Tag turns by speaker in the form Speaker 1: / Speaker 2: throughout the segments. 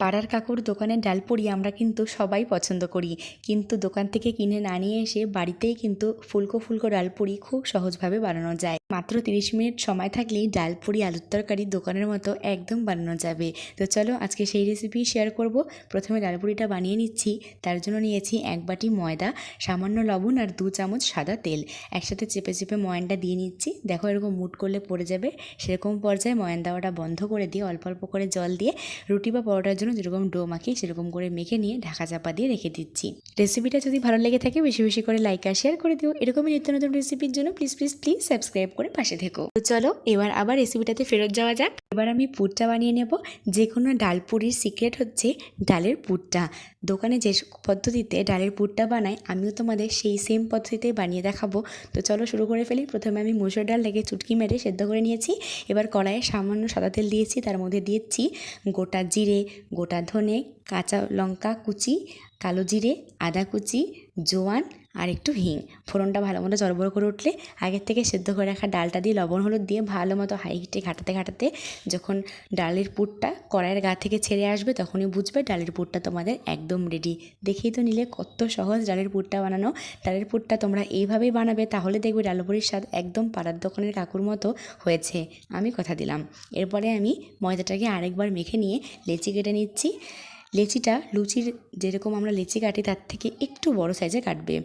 Speaker 1: পাড়ার কাকুর দোকানের ডালপুরি আমরা কিন্তু সবাই পছন্দ করি। কিন্তু দোকান থেকে কিনে না নিয়ে এসে বাড়িতেই কিন্তু ফুলকো ফুলকো ডাল ডালপুরি খুব সহজভাবে বানানো যায়। মাত্র তিরিশ মিনিট সময় থাকলেই ডাল ডালপুরি আলুর তরকারি দোকানের মতো একদম বানানো যাবে। তো চলো আজকে সেই রেসিপি শেয়ার করব। প্রথমে ডাল ডালপুরিটা বানিয়ে নিচ্ছি। তার জন্য নিয়েছি এক বাটি ময়দা, সামান্য লবণ আর দু চামচ সাদা তেল। একসাথে চেপে চেপে ময়ানটা দিয়ে নিচ্ছি। দেখো এরকম মুট করলে পড়ে যাবে। সেরকম পর্যায়ে ময়ান দেওয়াটা বন্ধ করে দিয়ে অল্প অল্প করে জল দিয়ে রুটি বা পরোটার যেরকম ডো মাখি সেরকম করে মেখে নিয়ে ঢাকা চাপা দিয়ে রেখে দিচ্ছি। রেসিপিটা যদি ভালো লেগে থাকে বেশি বেশি করে লাইক আর শেয়ার করে দিও। এরকমই নিত্য নতুন রেসিপির জন্য প্লিজ প্লিজ প্লিজ সাবস্ক্রাইব করে পাশে থেকো। তো চলো এবার আবার রেসিপিটাতে ফেরত যাওয়া যাক। এবার আমি পুরটা বানিয়ে নেব। যে কোনো ডাল পুরির সিক্রেট হচ্ছে ডালের পুরটা। দোকানে যে পদ্ধতিতে ডালের পুরটা বানায় আমিও তোমাদের সেই সেম পদ্ধতিতে বানিয়ে দেখাবো। তো চলো শুরু করে ফেলি। প্রথমে আমি মুসুর ডাল লেগে চুটকি মেরে সেদ্ধ করে নিয়েছি। এবার কড়াইয়ে সামান্য সাদা তেল দিয়েছি, তার মধ্যে দিয়েছি গোটা জিরে, গোটা ধনে, কাঁচা লঙ্কা কুচি, কালো জিরে, আদা কুচি, জোয়ান আর একটু হিং। ফোড়নটা ভালো মতো জড়বড় করে উঠলে আগের থেকে সেদ্ধ করে রাখা ডালটা দিয়ে লবণ, হলুদ দিয়ে ভালো মতো হাই হিটে ঘাটাতে ঘাটাতে যখন ডালের পুরটা কড়াইয়ের গা থেকে ছেড়ে আসবে তখনই বুঝবে ডালের পুরটা তোমাদের একদম রেডি দেখেই তো নিলে কত সহজ ডালের পুরটা বানানো। ডালের পুরটা তোমরা এইভাবেই বানাবে তাহলে দেখবে ডালপুরির স্বাদ একদম পাড়ার দোকানের কাকুর মতো হয়েছে। আমি কথা দিলাম। এরপরে আমি ময়দাটাকে আরেকবার মেখে নিয়ে লেচি কেটে নিচ্ছি। লেচিটা, লুচির যেরকম আমরা লেচি কাটি তার থেকে একটু বড় সাইজে কাটবে।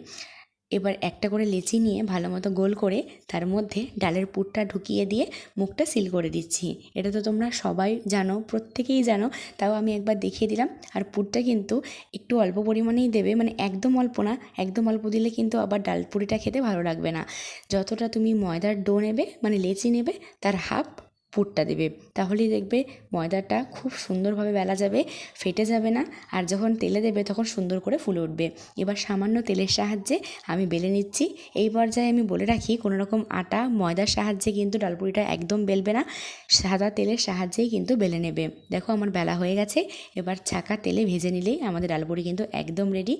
Speaker 1: এবার একটা করে লেচি নিয়ে ভালো মতো গোল করে তার মধ্যে ডালের পুরটা ঢুকিয়ে দিয়ে মুখটা সিল করে দিচ্ছি। এটা তো তোমরা সবাই জানো, প্রত্যেকেই জানো, তাও আমি একবার দেখিয়ে দিলাম। আর পুরটা কিন্তু একটু অল্প পরিমাণেই দেবে মানে একদম অল্প না, একদম অল্প দিলে কিন্তু আবার ডাল পুরিটা খেতে ভালো লাগবে না। যতটা তুমি ময়দার ডো নেবে মানে লেচি নেবে, তার হাফ পুরটা দেবে। তাহলেই দেখবে ময়দাটা খুব সুন্দরভাবে বেলা যাবে, ফেটে যাবে না, আর যখন তেলে দেবে তখন সুন্দর করে ফুলে উঠবে। এবার সামান্য তেলের সাহায্যে আমি বেলে নিচ্ছি। এই পর্যায়ে আমি বলে রাখি কোনো রকম আটা, ময়দার সাহায্যে কিন্তু ডালপুরিটা একদম বেলবে না। সাদা তেলের সাহায্যেই কিন্তু বেলে নেবে। দেখো আমার বেলা হয়ে গেছে, এবার ছাকা তেলে ভেজে নিলেই আমাদের ডালপুরি কিন্তু একদম রেডি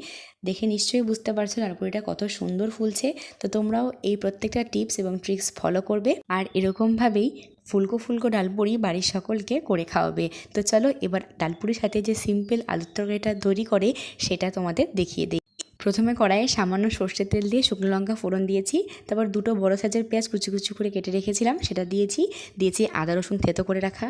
Speaker 1: দেখে নিশ্চয়ই বুঝতে পারছ ডালপুরিটা কত সুন্দর ফুলছে। তো তোমরাও এই প্রত্যেকটা টিপস এবং ট্রিক্স ফলো করবে। আর এরকমভাবেই ফুলকো ফুলকো ডালপুরি বাড়ির সকলকে করে খাওয়াবে। তো চলো এবার ডালপুরির সাথে যে সিম্পল আলুর তরকারিটা তৈরি করে, সেটা তোমাদের দেখিয়ে দিই। প্রথমে কড়াইয়ে সামান্য সর্ষের তেল দিয়ে শুকনো লঙ্কা ফোড়ন দিয়েছি, তারপর দুটো বড় সাইজের পেঁয়াজ কুচি কুচি করে কেটে রেখেছিলাম, সেটা দিয়েছি দিয়েছি আদা রসুন থেতো করে রাখা।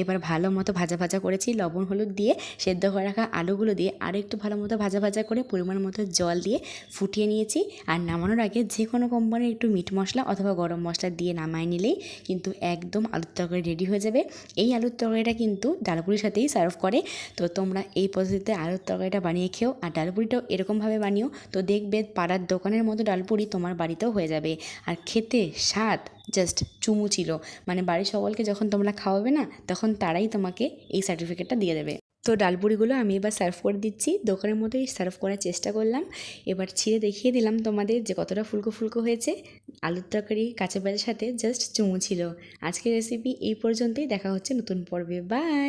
Speaker 1: এবার ভালো মতো ভাজা ভাজা করেছি, লবণ হলুদ দিয়ে সেদ্ধ করে রাখা আলুগুলো দিয়ে আরও একটু ভালো মতো ভাজা ভাজা করে পরিমাণ মতো জল দিয়ে ফুটিয়ে নিয়েছি, আর নামানোর আগে যে কোনো কোম্পানির একটু মিট মশলা অথবা গরম মশলা দিয়ে নামায় নিলেই কিন্তু একদম আলুর তরকারি রেডি হয়ে যাবে। এই আলুর তরকারিটা কিন্তু ডালপুরির সাথেই সার্ভ করে, তো তোমরা এই পদ্ধতিতে আলুর তরকারিটা বানিয়ে খেও, আর ডালপুরিটাও এরকমভাবে বানিও, তো দেখবে পাড়ার দোকানের মতো ডালপুরি তোমার বাড়িতেও হয়ে যাবে। আর খেতে স্বাদ জাস্ট চুমু ছিল। মানে বাড়ির সকলকে যখন তোমরা খাওয়াবে না, তখন তারাই তোমাকে এই সার্টিফিকেটটা দিয়ে দেবে। তো ডালপুরিগুলো আমি এবার সার্ভ করে দিচ্ছি। দোকানের মতোই সার্ভ করার চেষ্টা করলাম। এবার ছিঁড়ে দেখিয়ে দিলাম তোমাদের যে কতটা ফুলকো ফুলকো হয়েছে। আলুর তরকারি, কাঁচা পেঁয়াজের সাথে জাস্ট চুমু ছিল। আজকের রেসিপি এই পর্যন্তই। দেখা হচ্ছে নতুন পর্বে। বাই